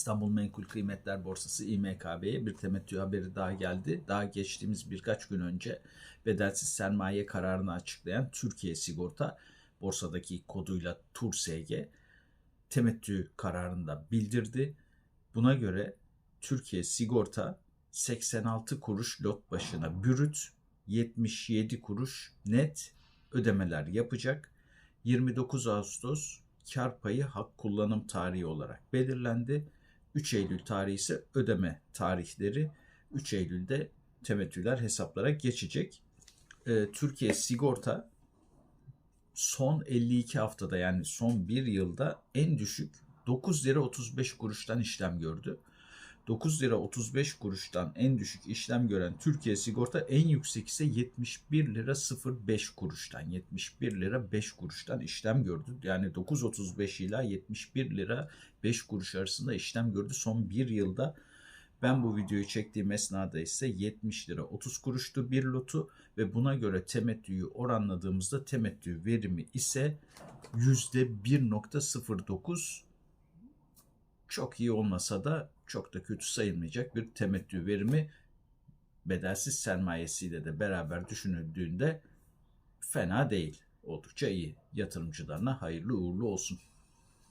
İstanbul Menkul Kıymetler Borsası İMKB'ye bir temettü haberi daha geldi. Daha geçtiğimiz birkaç gün önce bedelsiz sermaye kararını açıklayan Türkiye Sigorta borsadaki koduyla TURSG temettü kararını da bildirdi. Buna göre Türkiye Sigorta 86 kuruş lot başına bürüt 77 kuruş net ödemeler yapacak. 29 Ağustos kar payı hak kullanım tarihi olarak belirlendi. 3 Eylül tarihi ise ödeme tarihleri. 3 Eylül'de temettüler hesaplara geçecek. Ee, Türkiye Sigorta son 52 haftada yani son bir yılda en düşük 9 lira 35 kuruştan işlem gördü. 9 lira 35 kuruştan en düşük işlem gören Türkiye Sigorta en yüksek ise 71 lira 05 kuruştan 71 lira 5 kuruştan işlem gördü. Yani 9.35 ila 71 lira 5 kuruş arasında işlem gördü son bir yılda. Ben bu videoyu çektiğim esnada ise 70 lira 30 kuruştu bir lotu ve buna göre temettüyü oranladığımızda temettü verimi ise %1.09 çok iyi olmasa da çok da kötü sayılmayacak bir temettü verimi bedelsiz sermayesiyle de beraber düşünüldüğünde fena değil. Oldukça iyi. Yatırımcılarına hayırlı uğurlu olsun.